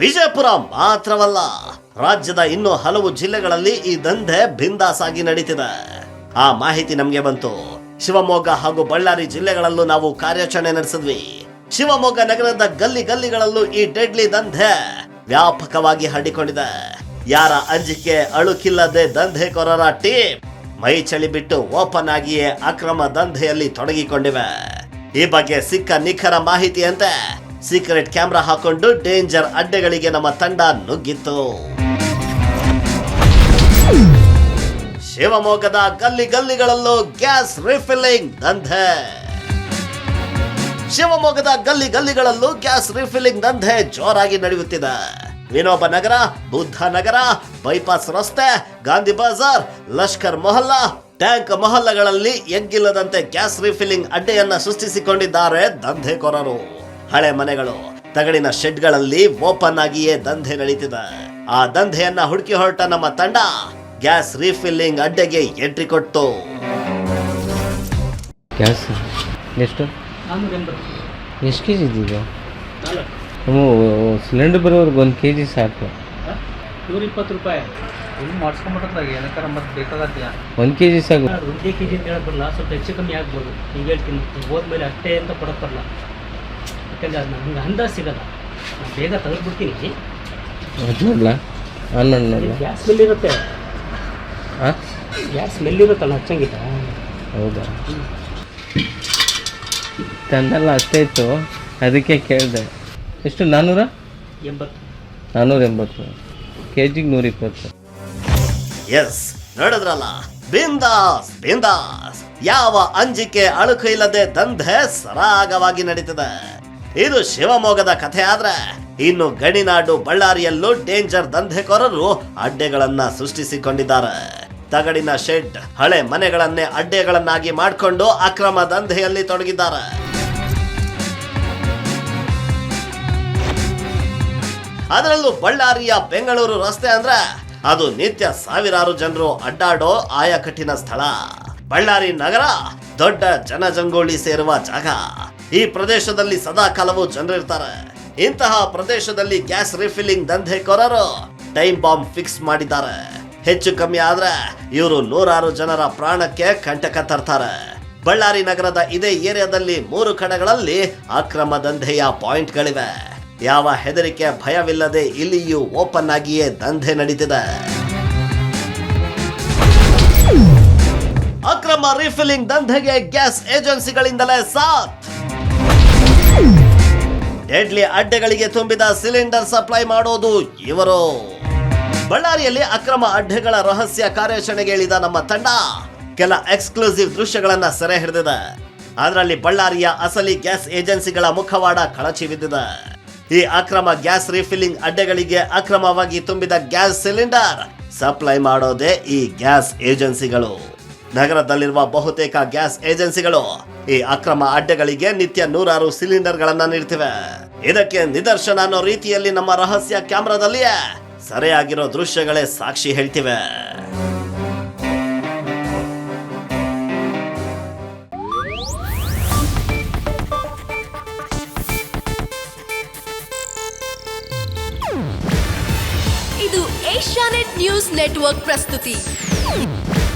ವಿಜಯಪುರ ಮಾತ್ರವಲ್ಲ, ರಾಜ್ಯದ ಇನ್ನೂ ಹಲವು ಜಿಲ್ಲೆಗಳಲ್ಲಿ ಈ ದಂಧೆ ಬಿಂದಾಸಾಗಿ ನಡೀತಿದೆ. ಆ ಮಾಹಿತಿ ನಮಗೆ ಬಂತು. ಶಿವಮೊಗ್ಗ ಹಾಗೂ ಬಳ್ಳಾರಿ ಜಿಲ್ಲೆಗಳಲ್ಲೂ ನಾವು ಕಾರ್ಯಾಚರಣೆ ನಡೆಸಿದ್ವಿ. ಶಿವಮೊಗ್ಗ ನಗರದ ಗಲ್ಲಿ ಗಲ್ಲಿಗಳಲ್ಲೂ ಈ ಡೆಡ್ಲಿ ದಂಧೆ ವ್ಯಾಪಕವಾಗಿ ಹರಡಿಕೊಂಡಿದೆ. ಯಾರ ಅಂಜಿಕೆ ಅಳುಕಿಲ್ಲದೆ ದಂಧೆಕೋರರ ಟೀಮ್ ಮೈ ಚಳಿ ಬಿಟ್ಟು ಓಪನ್ ಆಗಿಯೇ ಅಕ್ರಮ ದಂಧೆಯಲ್ಲಿ ತೊಡಗಿಕೊಂಡಿವೆ. ಈ ಬಗ್ಗೆ ಸಿಕ್ಕ ನಿಖರ ಮಾಹಿತಿಯಂತೆ ಸೀಕ್ರೆಟ್ ಕ್ಯಾಮ್ರಾ ಹಾಕೊಂಡು ಡೇಂಜರ್ ಅಡ್ಡೆಗಳಿಗೆ ನಮ್ಮ ತಂಡ ನುಗ್ಗಿತ್ತು. ಶಿವಮೊಗ್ಗದ ಗಲ್ಲಿ ಗಲ್ಲಿಗಳಲ್ಲೂ ಗ್ಯಾಸ್ ರಿಫಿಲ್ಲಿಂಗ್ ದಂಧೆ. ಶಿವಮೊಗ್ಗದ ಗಲ್ಲಿ ಗಲ್ಲಿಗಳಲ್ಲೂ ಗ್ಯಾಸ್ ರಿಫಿಲ್ಲಿಂಗ್ ದಂಧೆ ಜೋರಾಗಿ ನಡೆಯುತ್ತಿದೆ. ವಿನೋಬ ನಗರ, ಬುದ್ಧ ನಗರ, ಬೈಪಾಸ್ ರಸ್ತೆ, ಗಾಂಧಿ ಬಜಾರ್, ಲಷ್ಕರ್ ಮೊಹಲ್ಲಾ, ಟ್ಯಾಂಕ್ ಮೊಹಲ್ಲಗಳಲ್ಲಿ ಎಗ್ಗಿಲ್ಲದಂತೆ ಗ್ಯಾಸ್ ರಿಫಿಲ್ಲಿಂಗ್ ಅಡ್ಡೆಯನ್ನ ಸೃಷ್ಟಿಸಿಕೊಂಡಿದ್ದಾರೆ ದಂಧೆಕೋರರು. ಹಳೆ ಮನೆಗಳು ತಗಡಿನ ಶೆಡ್ಗಳಲ್ಲಿ ಓಪನ್ ಆಗಿಯೇ ದಂಧೆ ನಡೀತಿದೆ. ಆ ದಂಧೆಯನ್ನ ಹುಡುಕಿ ಹೊರಟ ನಮ್ಮ ತಂಡ ಗ್ಯಾಸ್ ರೀಫಿಲ್ಲಿಂಗ್ ಅಡ್ಡೆಗೆ ಎಂಟ್ರಿ ಕೊಟ್ಟು ಗ್ಯಾಸ್ ಎಷ್ಟು ಎಷ್ಟು ಕೆ ಜಿ ಇದೀಗ ಸಿಲಿಂಡರ್ ಬರೋರ್ಗೆ ಒಂದು ಕೆ ಜಿ ಸಾಕು. ನೂರ ಇಪ್ಪತ್ತು ರೂಪಾಯಿ ಇಲ್ಲಿ ಮಾಡಿಸ್ಕೊಂಬಿಟ್ರೆ ಏನಕ್ಕಾರ ಮತ್ತೆ ಬೇಕಾಗತ್ತೀಯ ಒಂದು ಕೆ ಜಿ ಸಾಕು. ಒಂದೇ ಕೆ ಜಿ ಅಂತ ಹೇಳಕ್ ಬರಲ್ಲ ಸ್ವಲ್ಪ ಹೆಚ್ಚು ಕಮ್ಮಿ ಆಗ್ಬೋದು. ಈಗ ಹೇಳ್ತೀನಿ ಹೋದ್ಮೇಲೆ ಅಷ್ಟೇ ಅಂತ ಕೊಡಕ್ಕೆ ಬರಲ್ಲ. ಯಾಕಂದ್ರೆ ಅದು ನಮ್ಗೆ ಅಂದಾಜು ಸಿಗಲ್ಲ. ನಾನು ಬೇಗ ತೆಗೆದ್ಬಿಡ್ತೀನಿ. ನೋಡ್ಲಾ ಆನ್ ಮಾಡಿ ನೋಡ್ಲಾ ಗ್ಯಾಸ್ ಸ್ಮೆಲ್ ಇರುತ್ತೆ ಹಾಂ ಗ್ಯಾಸ್ ಸ್ಮೆಲ್ ಇರುತ್ತಲ್ಲ ಹಚ್ಚಂಗಿಲ್ಲ. ಹೌದಾ? ತಂದಲ್ಲ ಅಷ್ಟೇ ಇತ್ತು. ಅದಕ್ಕೆ ಕೇಳಿದೆ. ಎಷ್ಟು ನಾನ್ನೂರ ಎಂಬತ್ತು. ನಾನ್ನೂರ ಎಂಬತ್ತು. ಕೆ ಜಿಗೆ ನೂರಿಪ್ಪತ್ತು. ಎಸ್ ನೋಡಿದ್ರಲ್ಲ? ಬಿಂದಾಸ್ ಬಿಂದಾಸ್. ಯಾವ ಅಂಜಿಕೆ ಅಳುಕು ಇಲ್ಲದೆ ದಂಧೆ ಸರಾಗವಾಗಿ ನಡೀತದೆ. ಇದು ಶಿವಮೊಗ್ಗದ ಕಥೆ ಆದ್ರೆ ಇನ್ನು ಗಣಿನಾಡು ಬಳ್ಳಾರಿಯಲ್ಲೂ ಡೇಂಜರ್ ದಂಧೆಕೋರರು ಅಡ್ಡೆಗಳನ್ನ ಸೃಷ್ಟಿಸಿಕೊಂಡಿದ್ದಾರೆ. ತಗಡಿನ ಶೆಡ್, ಹಳೆ ಮನೆಗಳನ್ನೇ ಅಡ್ಡೆಗಳನ್ನಾಗಿ ಮಾಡಿಕೊಂಡು ಅಕ್ರಮ ದಂಧೆಯಲ್ಲಿ ತೊಡಗಿದ್ದಾರೆ. ಅದರಲ್ಲೂ ಬಳ್ಳಾರಿಯ ಬೆಂಗಳೂರು ರಸ್ತೆ ಅಂದ್ರೆ ಅದು ನಿತ್ಯ ಸಾವಿರಾರು ಜನರು ಅಡ್ಡಾಡೋ ಆಯಕಟ್ಟಿನ ಸ್ಥಳ. ಬಳ್ಳಾರಿ ನಗರ ದೊಡ್ಡ ಜನಜಂಗೋಳಿ ಸೇರುವ ಜಾಗ. ಈ ಪ್ರದೇಶದಲ್ಲಿ ಸದಾ ಕಾಲವು ಜನರಿರ್ತಾರೆ. ಇಂತಹ ಪ್ರದೇಶದಲ್ಲಿ ಗ್ಯಾಸ್ ರಿಫಿಲ್ಲಿಂಗ್ ದಂಧೆಕೋರರು ಟೈಮ್ ಬಾಂಬ್ ಫಿಕ್ಸ್ ಮಾಡಿದ್ದಾರೆ. ಹೆಚ್ಚು ಕಮ್ಮಿ ಆದ್ರೆ ಇವರು ನೂರಾರು ಜನರ ಪ್ರಾಣಕ್ಕೆ ಕಂಟಕ ತರ್ತಾರೆ. ಬಳ್ಳಾರಿ ನಗರದ ಇದೇ ಏರಿಯಾದಲ್ಲಿ ಮೂರು ಕಡೆಗಳಲ್ಲಿ ಅಕ್ರಮ ದಂಧೆಯ ಪಾಯಿಂಟ್ಗಳಿವೆ. ಯಾವ ಹೆದರಿಕೆ ಭಯವಿಲ್ಲದೆ ಇಲ್ಲಿಯೂ ಓಪನ್ ಆಗಿಯೇ ದಂಧೆ ನಡೀತಿದೆ. ಅಕ್ರಮ ರೀಫಿಲ್ಲಿಂಗ್ ದಂಧೆಗೆ ಗ್ಯಾಸ್ ಏಜೆನ್ಸಿಗಳಿಂದಲೇ ಸಾಥ್. ಡೆಡ್ಲಿ ಅಡ್ಡೆಗಳಿಗೆ ತುಂಬಿದ ಸಿಲಿಂಡರ್ ಸಪ್ಲೈ ಮಾಡೋದು ಇವರು. ಬಳ್ಳಾರಿಯಲ್ಲಿ ಅಕ್ರಮ ಅಡ್ಡೆಗಳ ರಹಸ್ಯ ಕಾರ್ಯಾಚರಣೆಗೆ ಇಳಿದ ನಮ್ಮ ತಂಡ ಕೆಲ ಎಕ್ಸ್ಕ್ಲೂಸಿವ್ ದೃಶ್ಯಗಳನ್ನ ಸೆರೆ ಹಿಡಿದಿದೆ. ಅದರಲ್ಲಿ ಬಳ್ಳಾರಿಯ ಅಸಲಿ ಗ್ಯಾಸ್ ಏಜೆನ್ಸಿಗಳ ಮುಖವಾಡ ಕಳಚಿ ಬಿದ್ದಿದೆ. ಈ ಅಕ್ರಮ ಗ್ಯಾಸ್ ರಿಫಿಲ್ಲಿಂಗ್ ಅಡ್ಡೆಗಳಿಗೆ ಅಕ್ರಮವಾಗಿ ತುಂಬಿದ ಗ್ಯಾಸ್ ಸಿಲಿಂಡರ್ ಸಪ್ಲೈ ಮಾಡೋದೇ ಈ ಗ್ಯಾಸ್ ಏಜೆನ್ಸಿಗಳು. ನಗರದಲ್ಲಿರುವ ಬಹುತೇಕ ಗ್ಯಾಸ್ ಏಜೆನ್ಸಿಗಳು ಈ ಅಕ್ರಮ ಅಡ್ಡೆಗಳಿಗೆ ನಿತ್ಯ ನೂರಾರು ಸಿಲಿಂಡರ್ಗಳನ್ನು ನೀಡ್ತಿವೆ. ಇದಕ್ಕೆ ನಿದರ್ಶನ ಅನ್ನೋ ರೀತಿಯಲ್ಲಿ ನಮ್ಮ ರಹಸ್ಯ ಕ್ಯಾಮ್ರಾದಲ್ಲಿಯೇ ಸರಿಯಾಗಿರೋ ದೃಶ್ಯಗಳೇ ಸಾಕ್ಷಿ ಹೇಳ್ತಿವೆ. ಇದು ಏಷ್ಯಾನೆಟ್ ನ್ಯೂಸ್ ನೆಟ್ವರ್ಕ್ ಪ್ರಸ್ತುತಿ.